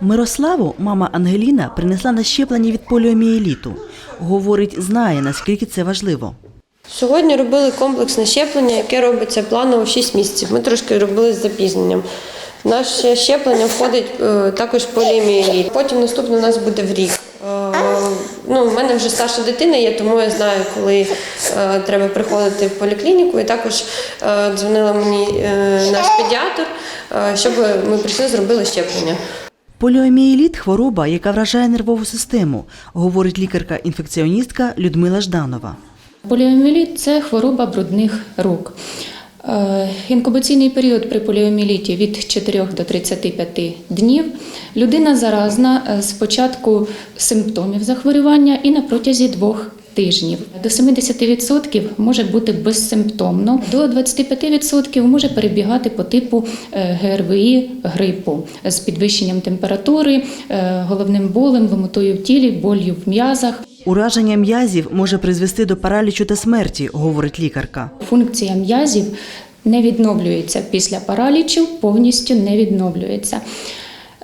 Мирославу мама Ангеліна принесла на щеплення від поліомієліту. Говорить, знає, наскільки це важливо. Сьогодні робили комплексне щеплення, яке робиться планово 6 місяців. Ми трошки робили з запізненням. Наше щеплення входить е, також поліомієліт. Потім наступне у нас буде в рік. Е, Ну, у мене вже старша дитина є, тому я знаю, коли е, треба приходити в поліклініку. І також е, дзвонила мені е, наш педіатр, е, щоб ми прийшли зробили щеплення. Поліомієліт – хвороба, яка вражає нервову систему, говорить лікарка-інфекціоністка Людмила Жданова. Поліоміеліт – це хвороба брудних рук. Е, Інкубаційний період при поліоміеліті від 4 до 35 днів. Людина заразна е, з початку симптомів захворювання і на протязі двох тижнів. До 70% може бути безсимптомно, до 25% може перебігати по типу е, ГРВІ грипу з підвищенням температури, е, головним болем, ломотою в тілі, болью в м'язах. Ураження м'язів може призвести до паралічу та смерті, говорить лікарка. Функція м'язів не відновлюється після паралічу, повністю не відновлюється.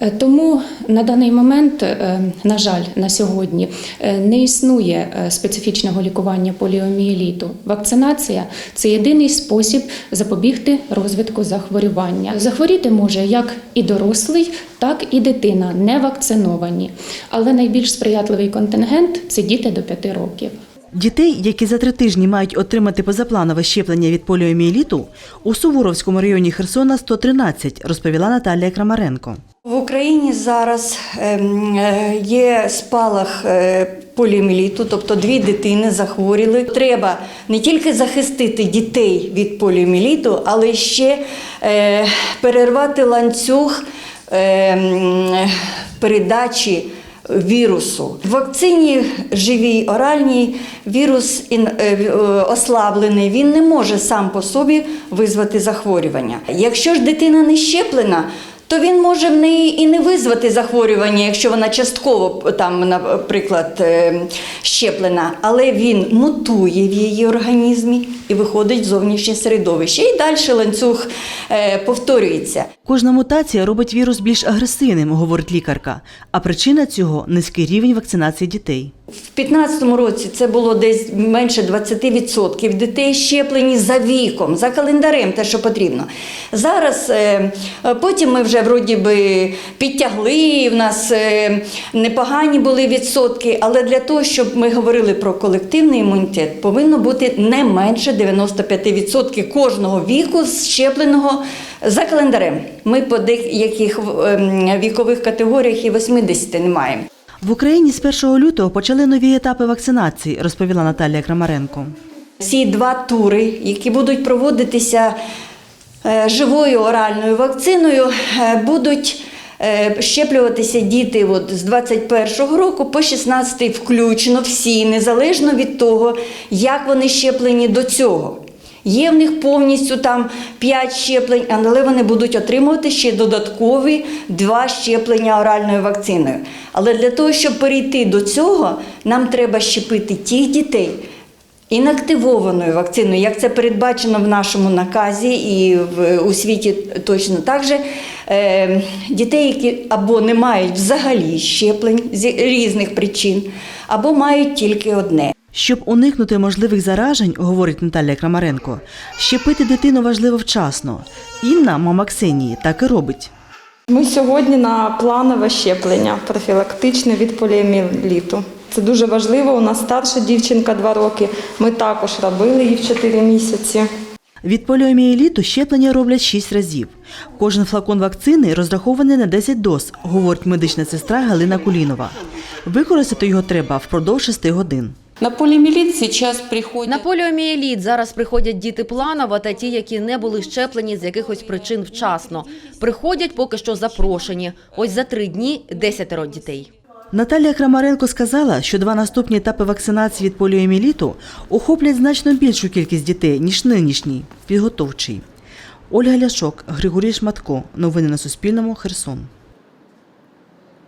Е, Тому на даний момент, е, на жаль, на сьогодні е, не існує специфічного лікування поліомієліту. Вакцинація це єдиний спосіб запобігти розвитку захворювання. Захворіти може як і дорослий, так і дитина, не вакциновані. Але найбільш сприятливий контингент це діти до 5 років. Дітей, які за три тижні мають отримати позапланове щеплення від поліомієліту, у Суворовському районі Херсона 113, розповіла Наталія Крамаренко. В Україні зараз ем, е, є спалах е, поліоміеліту, тобто дві дитини захворіли. Треба не тільки захистити дітей від поліоміеліту, але ще е, перервати ланцюг ем, передачі вірусу. В вакцині живій оральній вірус е, е, ослаблений, він не може сам по собі визвати захворювання. Якщо ж дитина не щеплена, то він може в неї і не визвати захворювання, якщо вона частково там, наприклад, е, щеплена, але він мутує в її організмі і виходить в зовнішнє середовище. І далі ланцюг е, повторюється. Кожна мутація робить вірус більш агресивним, говорить лікарка. А причина цього низький рівень вакцинації дітей. В 2015 році це було десь менше 20% дітей щеплені за віком, за календарем, те, що потрібно. Зараз е, потім ми вже вроді би підтягли, в нас е, непогані були відсотки, але для того, щоб ми говорили про колективний імунітет, повинно бути не менше 95% кожного віку щепленого за календарем. Ми по деяких ем, вікових категоріях і 80 не маємо. В Україні з 1 лютого почали нові етапи вакцинації, розповіла Наталія Крамаренко. Ці два тури, які будуть проводитися е, живою оральною вакциною, е, будуть е, щеплюватися діти от з 21-го року по 16-й включно всі, незалежно від того, як вони щеплені до цього. Є в них повністю там 5 щеплень, але вони будуть отримувати ще додаткові два щеплення оральною вакциною. Але для того, щоб перейти до цього, нам треба щепити тих дітей, інактивованою вакциною, як це передбачено в нашому наказі і в, у світі точно так же, е, дітей, які або не мають взагалі щеплень з різних причин, або мають тільки одне. Щоб уникнути можливих заражень, говорить Наталія Крамаренко, щепити дитину важливо вчасно. Інна, мама Ксенії, так і робить. Ми сьогодні на планове щеплення профілактичне від поліоміеліту. Це дуже важливо. У нас старша дівчинка 2 роки. Ми також робили її в 4 місяці. Від поліомієліту щеплення роблять 6 разів. Кожен флакон вакцини розрахований на 10 доз, говорить медична сестра Галина Кулінова. Використати його треба впродовж 6 годин. На полиомиелит сейчас приходят... На поліомієліт зараз приходять діти планово та ті, які не були щеплені з якихось причин вчасно. Приходять поки що запрошені. Ось за три дні десятеро дітей. Наталія Крамаренко сказала, що два наступні етапи вакцинації від поліомієліту охоплять значно більшу кількість дітей, ніж нинішній, підготовчий. Ольга Ляшок, Григорій Шматко. Новини на Суспільному. Херсон.